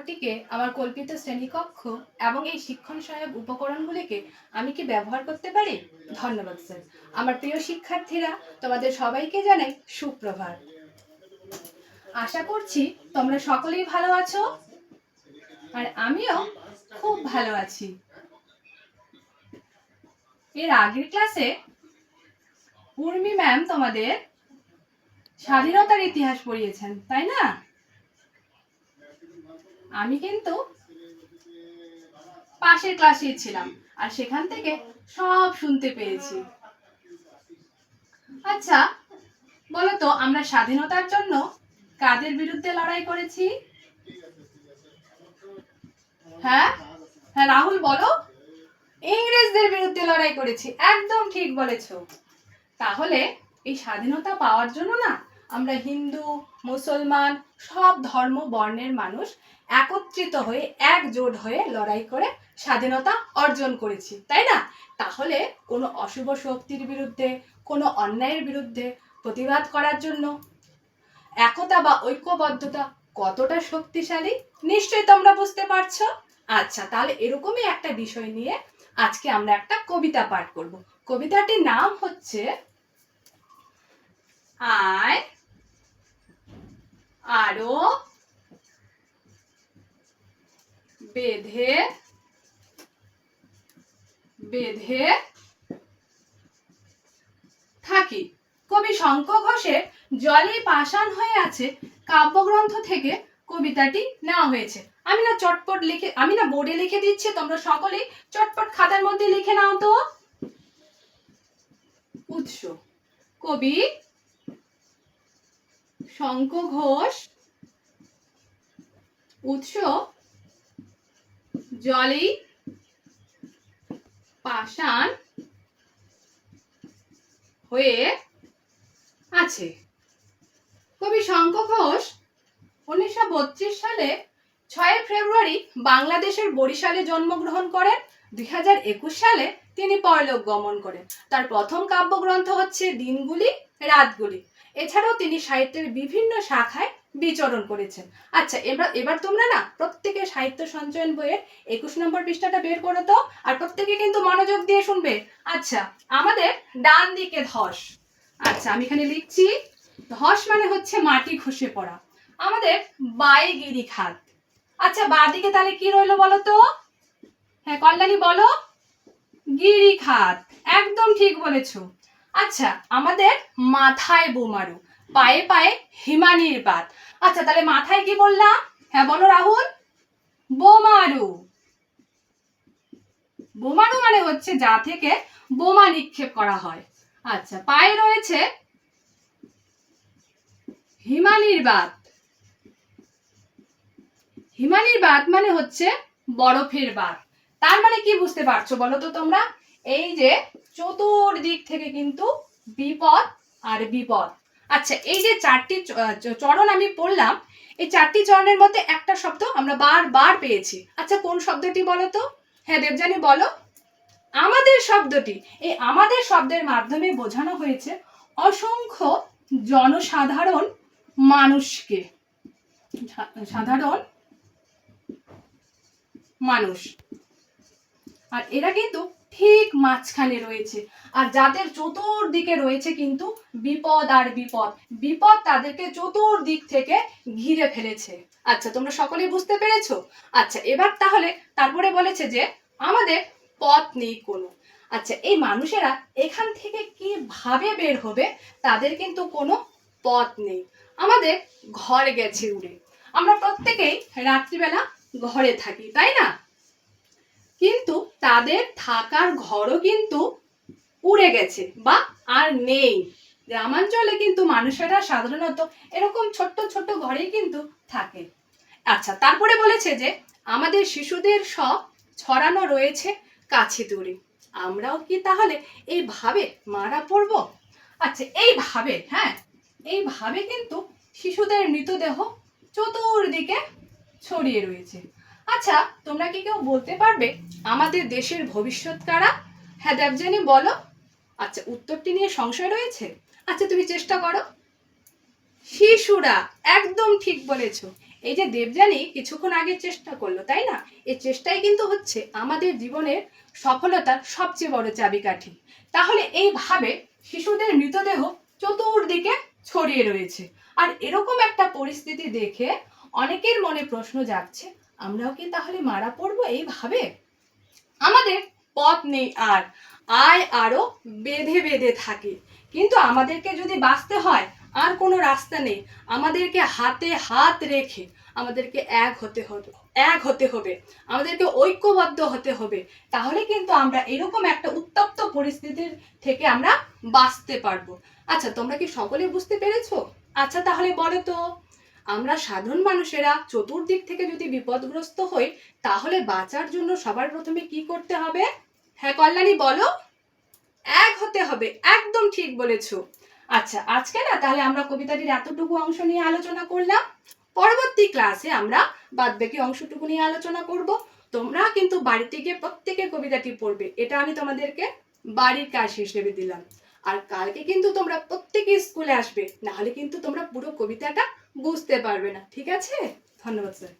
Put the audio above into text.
কক্ষটিকে আমার কল্পিত শ্রেণীকক্ষ এবং এই শিক্ষণ সহায়ক উপকরণগুলিকে আমি কি ব্যবহার করতে পারি? ধন্যবাদ, স্যার। আমার প্রিয় শিক্ষার্থীরা, তোমাদের সবাইকে জানাই সুপ্রভাত। আশা করছি তোমরা সকলেই ভালো আছো আর আমিও খুব ভালো আছি। এর আগের ক্লাসে উর্মি ম্যাম তোমাদের স্বাধীনতার ইতিহাস পড়িয়েছেন, তাই না? আমি কিন্তু পাশের ক্লাসে ছিলাম, আর সেখান থেকে সব শুনতে পেয়েছি। আচ্ছা বলো তো আমরা স্বাধীনতার জন্য কাদের বিরুদ্ধে লড়াই করেছি? হ্যাঁ? হ্যাঁ রাহুল, বলো। ইংরেজদের বিরুদ্ধে লড়াই করেছি, একদম ঠিক বলেছ। তাহলে এই স্বাধীনতা পাওয়ার জন্য না আমরা হিন্দু, মুসলমান, সব ধর্ম বর্ণের মানুষ একত্রিত হয়ে, একজোট হয়ে লড়াই করে স্বাধীনতা অর্জন করেছি, তাই না? তাহলে কোনো অশুভ শক্তির বিরুদ্ধে, কোনো অন্যায়ের বিরুদ্ধে প্রতিবাদ করার জন্য একতা বা ঐক্যবদ্ধতা কতটা শক্তিশালী, নিশ্চয়ই তোমরা বুঝতে পারছ? আচ্ছা তাহলে এরকমই একটা বিষয় নিয়ে আজকে আমরা একটা কবিতা পাঠ করব। কবিতাটির নাম হচ্ছে আয় আরও বেঁধে বেঁধে থাকি। কবি শঙ্খ ঘোষের জলে পাষাণ হয়ে আছে কাব্যগ্রন্থ থেকে কবিতাটি নেওয়া হয়েছে। আমি না চটপট লিখে, আমি না বোর্ডে লিখে দিচ্ছি, তোমরা সকলেই চটপট খাতার মধ্যে লিখে নাও তো। উৎস, কবি শঙ্খ ঘোষ, উৎস জলেই পাষাণ হয়ে আছে। কবি শঙ্ক ঘোষ উনিশশো বত্রিশ সালে ছয় ফেব্রুয়ারি বাংলাদেশের বরিশালে জন্মগ্রহণ করেন। দুই হাজার একুশ সালে তিনি পরলোক গমন করেন। তার প্রথম কাব্যগ্রন্থ হচ্ছে দিনগুলি, রাতগুলি। এছাড়াও তিনি সাহিত্যের বিভিন্ন শাখায় বিচরণ করেছেন। আচ্ছা এবার এবার তোমরা না প্রত্যেকে সাহিত্য সঞ্চয়ন বইয়ের একুশ নম্বর পৃষ্ঠাটা বের করো তো আর প্রত্যেকে কিন্তু মনোযোগ দিয়ে শুনবে। আচ্ছা আমাদের ডান দিকে ধস। আচ্ছা আমি এখানে লিখছি, ধস মানে হচ্ছে মাটি খসে পড়া। আমাদের বায়গিরি খাত। আচ্ছা বাদিকে তাহলে কি রইল বলো তো? হ্যাঁ কল্যাণী বলো। গিরি খাত। একদম ঠিক বলেছ। আচ্ছা আমাদের মাথায় বোমারু, পায়ে পায়ে হিমানির পাত আচ্ছা তাহলে মাথায় কি বললাম? হ্যাঁ বলো রাহুল। বোমারু। বোমারু মানে হচ্ছে যা থেকে বোমা নিক্ষেপ করা হয়। আচ্ছা পায়ে রয়েছে হিমানির বাত হিমানির বাত মানে হচ্ছে বরফের বাত তার মানে কি বুঝতে পারছ বলো তো তোমরা? এই যে চতুর্দিক থেকে কিন্তু বিপদ আর বিপদ। আচ্ছা এই যে চারটি চরণ আমি পড়লাম, এই চারটি চরণের মধ্যে একটা শব্দ আমরা বারবার পেয়েছি। আচ্ছা কোন শব্দটি বলো তো? হ্যাঁ দেবজানি বলো। আমাদের শব্দটি, এই আমাদের শব্দের মাধ্যমে বোঝানো হয়েছে অসংখ্য জনসাধারণ মানুষকে। সাধারণ মানুষ। আর এরা কিন্তু ঠিক মাঝখানে রয়েছে। আর যাদের চতুর্দিকে রয়েছে কিন্তু বিপদ আর বিপদ। বিপদ তাদেরকে চতুর্দিক থেকে ঘিরে ফেলেছে। আচ্ছা তোমরা সকলেই বুঝতে পেরেছ? আচ্ছা এবার তাহলে তারপরে বলেছে যে আমাদের পথ নেই কোনো। আচ্ছা এই মানুষেরা এখান থেকে কীভাবে বের হবে তাদের কিন্তু কোনো পথ নেই। আমাদের ঘর গেছে উড়ে। আমরা প্রত্যেকেই রাত্রিবেলা ঘরে থাকি, তাই না? কিন্তু তাদের থাকার ঘরও কিন্তু উড়ে গেছে বা আর নেই। গ্রামাঞ্চলে কিন্তু মানুষেরা সাধারণত এরকম ছোট্ট ছোট্ট ঘরেই কিন্তু থাকে। আচ্ছা তারপরে বলেছে যে, আমাদের শিশুদের সব ছড়ানো রয়েছে কাছে দূরে। আমরাও কি তাহলে এইভাবে মারা পড়ব? আচ্ছা এইভাবে হ্যাঁ এইভাবে কিন্তু শিশুদের মৃতদেহ চতুর্দিকে ছড়িয়ে রয়েছে। আচ্ছা তোমরা কি কেউ বলতে পারবে আমাদের দেশের ভবিষ্যৎ কারা? হ্যাঁ দেবজানি বলো। আচ্ছা উত্তরটি নিয়ে সংশয় রয়েছে? আচ্ছা তুমি চেষ্টা করো। শিশুরা, একদম ঠিক বলেছ। এই যে দেবযানী কিছুক্ষণ আগে চেষ্টা করল, তাই না? এই চেষ্টাই কিন্তু হচ্ছে আমাদের জীবনের সফলতার সবচেয়ে বড় চাবিকাঠি। তাহলে এইভাবে শিশুদের মৃতদেহ চতুর্দিকে ছড়িয়ে রয়েছে। আর এরকম একটা পরিস্থিতি দেখে অনেকের মনে প্রশ্ন জাগছে আমরাও কি তাহলে মারা পড়ব এইভাবে? আমাদের পথ নেই আর, আয় আরও বেঁধে বেঁধে থাকে। কিন্তু আমাদেরকে যদি বাঁচতে হয়, আর কোনো রাস্তা নেই। আমাদেরকে হাতে হাত রেখে আমাদেরকে এক হতে হবে, এক হতে হবে। আমাদেরকে ঐক্যবদ্ধ হতে হবে। তাহলে কিন্তু আমরা এরকম একটা উত্তপ্ত পরিস্থিতির থেকে আমরা বাঁচতে পারব। আচ্ছা তোমরা কি সকলে বুঝতে পেরেছ? আচ্ছা তাহলে বলো তো। আমরা সাধারণ মানুষেরা চতুর্দিক থেকে যদি বিপদগ্রস্ত হই, তাহলে বাঁচার জন্য সবার প্রথমে কি করতে হবে? হ্যাঁ কল্যাণী, বলো। এক হতে হবে, একদম ঠিক বলেছ। আচ্ছা আজকে না, তাহলে আমরা কবিতাটির এতটুকু অংশ নিয়ে আলোচনা করলাম। পরবর্তী ক্লাসে আমরা বাদবাকি অংশটুকু নিয়ে আলোচনা করব। তোমরা কিন্তু বাড়িতে গিয়ে প্রত্যেকে কবিতাটি পড়বে। এটা আমি তোমাদেরকে বাড়ির কাজ হিসেবে দিলাম। আর কালকে কিন্তু তোমরা প্রত্যেকে স্কুলে আসবে। না হলে কিন্তু তোমরা পুরো কবিতাটা বুঝতে পারবে না ঠিক আছে? ধন্যবাদ স্যার।